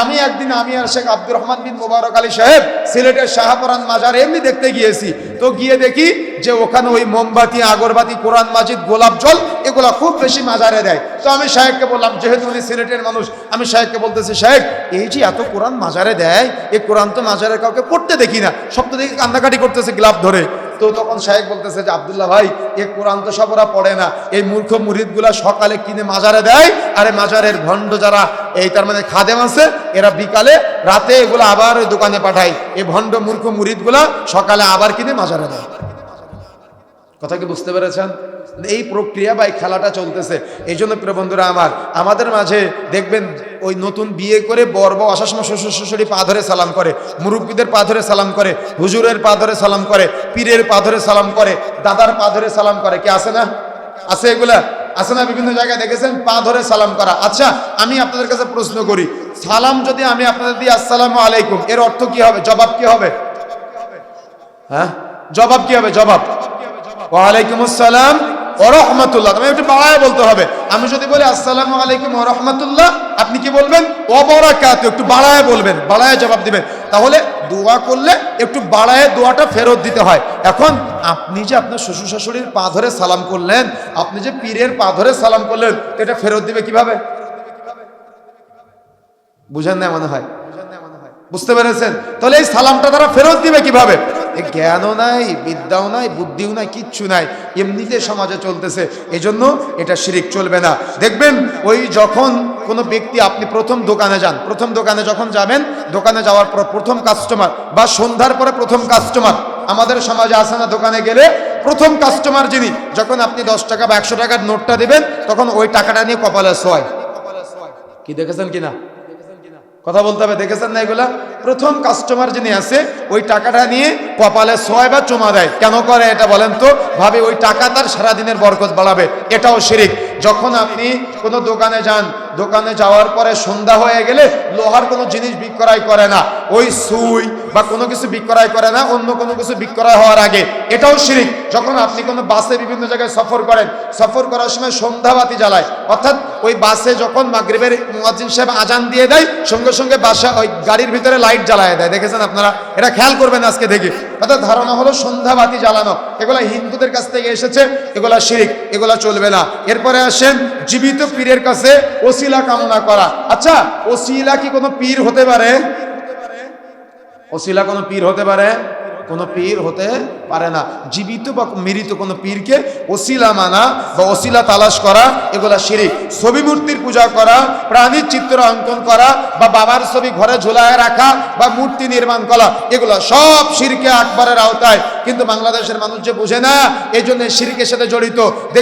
আমি একদিন, আমি আর শেখ আব্দুর রহমান বিন মুবারক আলী সাহেব সিলেটের শাহপরান মাজার এমনি দেখতে গিয়েছি। তো গিয়ে দেখি যে ওখানে ওই মোমবাতি, আগরবাতি, কোরআন মাজিদ, গোলাপ জল, এগুলা খুব বেশি মাজারে দেয়। তো আমি সাহেবকে বললাম, যেহেতু উনি সিলেটের মানুষ, আমি সাহেবকে বলতেছি, সাহেব, এই যে এত কোরআন মাজারে দেয়, এই কোরআন তো মাজারে কাউকে পড়তে দেখি না, সব তো দেখি কান্দাকাটি করতেছে গ্লাভ ধরে। তো তখন শাহেক বলতেছে যে, আবদুল্লাহ ভাই, এ কোরআন তো সব ওরা পড়ে না। এই মূর্খ মুরিদগুলা সকালে কিনে মাজারে দেয়, আর এই মাজারের ভণ্ড যারা এই তার মানে খাদেম আছে, এরা বিকালে রাতে এগুলো আবার ওই দোকানে পাঠায়। এই ভণ্ড মূর্খ মুরিদগুলা সকালে আবার কিনে মাজারে দেয়। কথা কি বুঝতে পেরেছেন? এই প্রক্রিয়া বা এই খেলাটা চলতেছে। এই জন্য বন্ধুরা আমার, আমাদের মাঝে দেখবেন ওই নতুন বিয়ে করে বর বউ আসার শ্বশুর শ্বশুরি পা ধরে সালাম করে, মুরব্বীদের পা ধরে সালাম করে, হুজুরের পা ধরে সালাম করে, পীরের পা ধরে সালাম করে, দাদার পা ধরে সালাম করে, কি আছে না? আছে এগুলা? আছে না বিভিন্ন জায়গায় দেখেছেন? পা ধরে সালাম করা। আচ্ছা আমি আপনাদের কাছে প্রশ্ন করি, সালাম যদি আমি আপনাদের দিই, আসসালামু আলাইকুম, এর অর্থ কি হবে? জবাব কি হবে? হ্যাঁ? জবাব কি হবে? জবাব। ওয়ালাইকুম আসসালাম ও রহমতুল্লাহ। তুমি একটু বাড়ায় বলতে হবে। আমি যদি বলি আসসালামু আলাইকুম ও রহমতুল্লাহ, আপনি কি বলবেন? অবরাকাত একটু বাড়ায় বলবেন, বাড়ায় জবাব দিবেন। তাহলে দোয়া করলে একটু বাড়ায় দোয়াটা ফেরত দিতে হয়। এখন আপনি যে আপনার শ্বশুর শাশুড়ির পা ধরে সালাম করলেন, আপনি যে পীরের পা ধরে সালাম করলেন, এটা ফেরত দিবে কীভাবে? বুঝেন না মনে হয়? বুঝতে পেরেছেন? তাহলে এই সালামটা তারা ফেরত দিবে কীভাবে? জ্ঞানও নাই, বিদ্যাও নাই, বুদ্ধিও নাই, কিচ্ছু নাই। এমনিতে সমাজে চলতেছে। এজন্য এটা শিরিক চলবে না। দেখবেন, ওই যখন কোনো ব্যক্তি, আপনি প্রথম দোকানে যান, প্রথম দোকানে যখন যাবেন, দোকানে যাওয়ার পর প্রথম কাস্টমার বা সন্ধ্যার পরে প্রথম কাস্টমার আমাদের সমাজে আসে না দোকানে গেলে প্রথম কাস্টমার যিনি, যখন আপনি দশ টাকা বা একশো টাকার নোটটা দেবেন, তখন ওই টাকাটা নিয়ে কপালে শোয় কি দেখেছেন কিনা? কথা বলতে হবে, দেখেছেন না এগুলা? প্রথম কাস্টমার যিনি আছে, ওই টাকাটা নিয়ে কপালে ছয় বা চুমা দেয়। কেন করে এটা বলেন তো? ভাবে, ওই টাকা তার সারাদিনের বরকত বাড়াবে। এটাও শিরিক। যখন আপনি কোনো দোকানে যান, দোকানে যাওয়ার পরে সন্ধ্যা হয়ে গেলে লোহার কোনো জিনিস বিক্রয় করে না। ওই সুই বা কোনো কিছু বিক্রয় করে না, অন্য কোনো কিছু বিক্রয় হওয়ার আগে। এটাও শিরিক, যখন আপনি কোনো বাসে বিভিন্ন জায়গায় সফর করেন, সফর করার সময় সন্ধ্যাবাতি জ্বালায়। অর্থাৎ ওই বাসে যখন মাগরিবের মুয়াজ্জিন সাহেব আজান দিয়ে দেয়, সঙ্গে সঙ্গে বাসা ওই গাড়ির ভিতরে লাইট জ্বালায় দেয়। দেখেছেন আপনারা? এটা খেয়াল করবেন আজকে দেখি। অর্থাৎ ধারণা হলো সন্ধ্যাবাতি জ্বালানো। এগুলা হিন্দুদের কাছ থেকে এসেছে, এগুলা শিরিক, এগুলা চলবে না। এরপরে আসেন জীবিত পীরের কাছে ওসিলা কামনা করা। আচ্ছা ওসিলা কি কোনো পীর হতে পারে? ওসিলা কোনো পীর হতে পারে? কোনো পীর হতে পারে না। জীবিত বা মৃত কোনো পীরকে ওসিলা মানা বা ওসিলা তালাশ করা, এগুলা শিরিক। ছবি মূর্তির পূজা করা, প্রাণীর চিত্র অঙ্কন করা বা বাবার ছবি ঘরে ঝোলায় রাখা বা মূর্তি নির্মাণ করা, এগুলো সব শিরকে আকবরের আওতায়। কিন্তু বাংলাদেশের মানুষ যে বোঝে না এই জন্য শিরকের সাথে জড়িত।